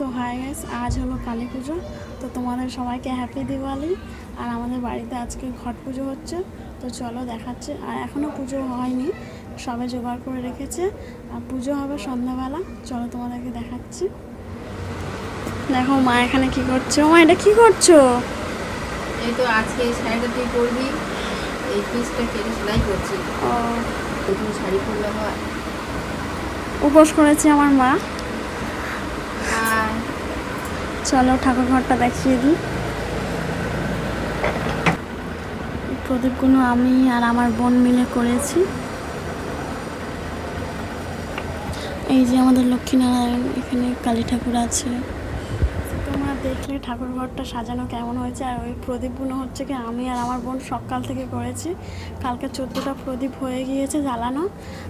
So hi guys আজ হলো কালী পুজো। তো তোমাদের সবাইকে হ্যাপি দিওয়ালি। আর আমাদের বাড়িতে আজকে ঘট পুজো হচ্ছে। তো চলো দেখাচ্ছে। আর এখনও পুজো হয়নি সবে জোগাড় করে রেখেছে। আর পুজো হবে সন্ধ্যাবেলা। চলো তোমাদেরকে দেখাচ্ছি। দেখো মা এখানে কি করছে। মা এটা কি করছ? এই তো আজকে এই শাড়িটা তুই পরবি। এই পিসটা কেটে সেলাই করছি। ও। নতুন শাড়ি পরলে হয়। উপোস করেছে আমার মা। চলো ঠাকুর ঘরটা দেখিয়ে দিই। প্রদীপগুলো আমি আর আমার বোন মিলে করেছি। এই যে আমাদের লক্ষ্মীনারায়ণ, এখানে কালী ঠাকুর আছে। তোমরা দেখলে ঠাকুর ঘরটা সাজানো কেমন হয়েছে, আর ওই প্রদীপগুলো হচ্ছে কি আমি আর আমার বোন সকাল থেকে করেছি। কালকে চোদ্দোটা প্রদীপ হয়ে গিয়েছে জ্বালানো,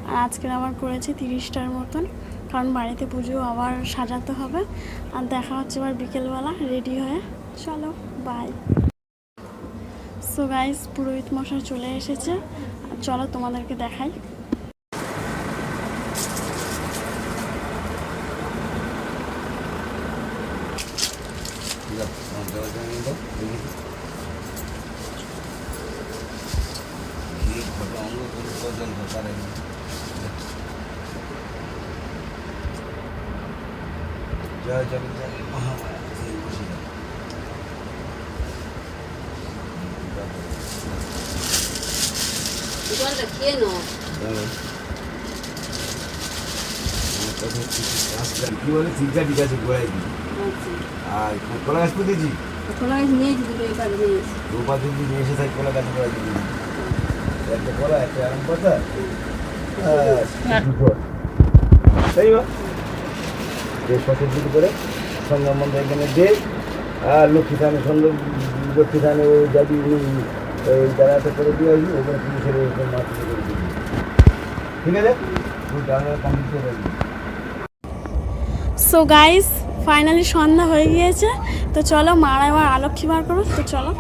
আর আজকের আবার করেছি তিরিশটার মতন। কারণ বাড়িতে পুজো আবার সাজাতে হবে। আর দেখা হচ্ছে এবার বিকেলবেলা রেডি হয়ে। চলো বাই সো গাইস পুরোহিত মশাই চলে এসেছে। চলো তোমাদেরকে দেখাই। জয় জগন্নাথ মহামায়া খেয়ে আর কলা গাছ পুঁতেছি খোলা গাছ দুটো এবার নিয়েছি রোপা যদি নিয়ে এসে থাকি কলা গাছ গোড়াই দিবি একটা কলা একটা আরাম আর তাই বা পাশে করে মন্দির এখানে ওই যাবি করে দিয়ে আসবি, ওখানে পুলিশের মাছ করে দিবি। ঠিক আছে? সো গাইস ফাইনালি সন্ধ্যা হয়ে গিয়েছে। তো চলো, মারা এবার আলক্ষী বার করো, তো চলো।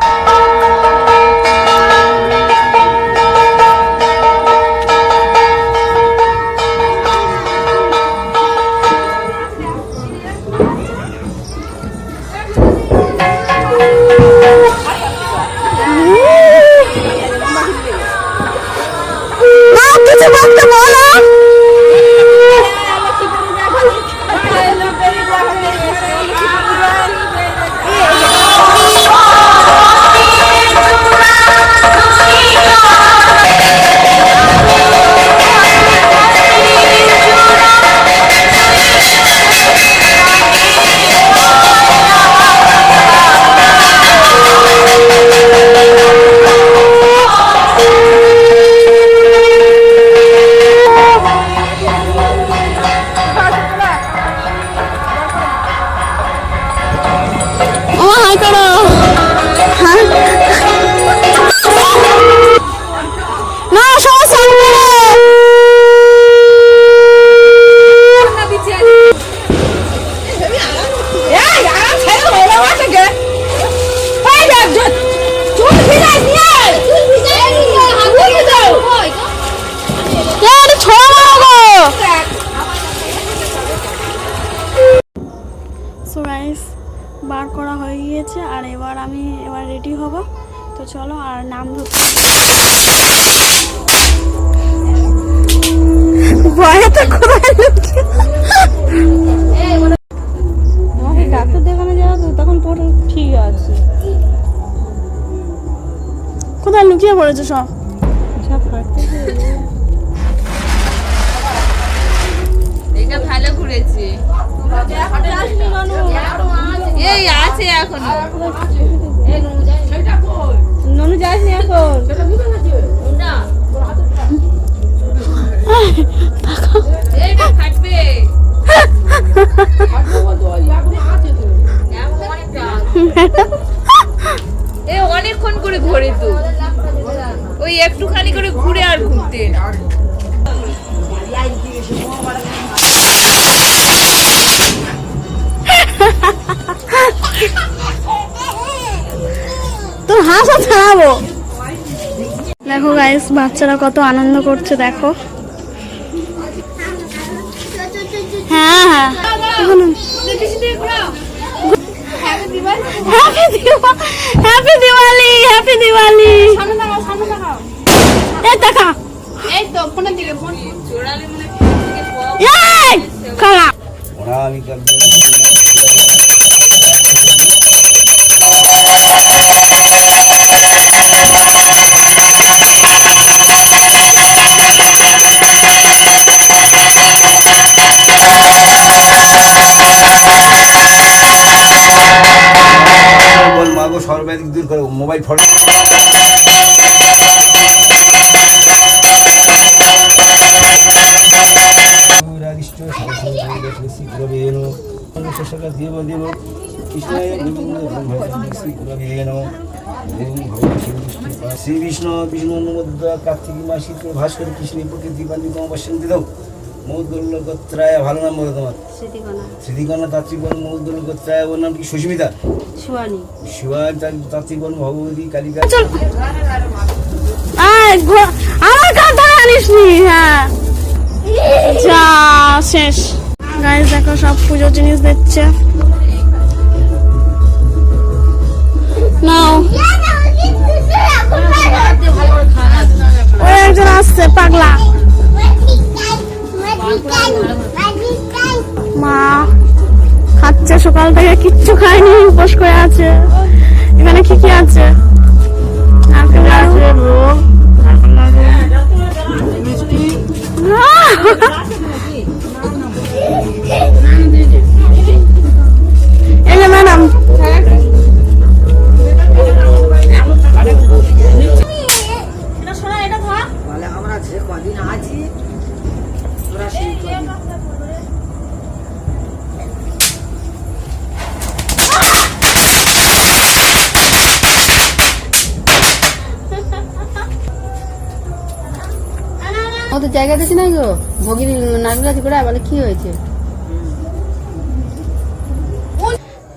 Thank you. আমি এবার রেডি হব। তো চলো আর নাম ধরতে ডাক্তার দেখানো যাওয়া তো তখন ঠিক আছে। কোথায় লুকিয়ে পড়েছে সব? সব এটা ভালো ঘুরেছে। এই আছে এখন। এ অনেকক্ষণ করে ঘোরে তো। ওই একটু খালি করে ঘুরে আর ঘুরতে। তোর হাসা ছাড়াবো দেখো গাইস বাচ্চারা কত আনন্দ করছে, দেখো। হ্যাঁ হ্যাঁ। দিওয়ালি হ্যাপি দিওয়ালি দেখা। ওরা আমি সর্বাধিক দূর করো মোবাইল ফটো দেব শ্রী বিষ্ণু বিষ্ণু কার্তিকী মাসিতে ভাস্কর কৃষ্ণ প্রকৃতি অবশ্যই দাও। মৌদুল্ল গোত্রায় ভালো নাম বলো তোমার। স্মৃতিকণা। মৌদুল্ল গোত্রায় ওর নাম কি সুস্মিতা? ভগবতী কালিকা চল। আমার কথা আনিস নি হ্যাঁ। যা শেষ। গাইস দেখো সব পুজোর জিনিস দিচ্ছে নাও। ওই একজন আসছে পাগলা। মা। খাচ্ছে সকাল থেকে কিচ্ছু খায়নি উপোস করে আছে। এখানে কি কি আছে? ও তো জায়গা দিছি না গো। ভগিনী নারকেল গাছ করে বলে কি হয়েছে?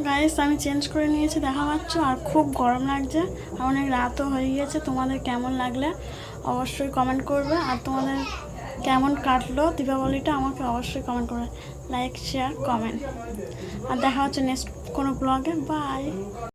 গাইস আমি চেঞ্জ করে নিয়েছি, দেখা পাচ্ছ? আর খুব গরম লাগছে। আর অনেক রাতও হয়ে গিয়েছে। তোমাদের কেমন লাগলে অবশ্যই কমেন্ট করবে। আর তোমাদের কেমন কাটলো দীপাবলিটা, আমাকে অবশ্যই কমেন্ট করবে। লাইক শেয়ার কমেন্ট আর দেখা হচ্ছে নেক্সট কোনো ব্লগে বাই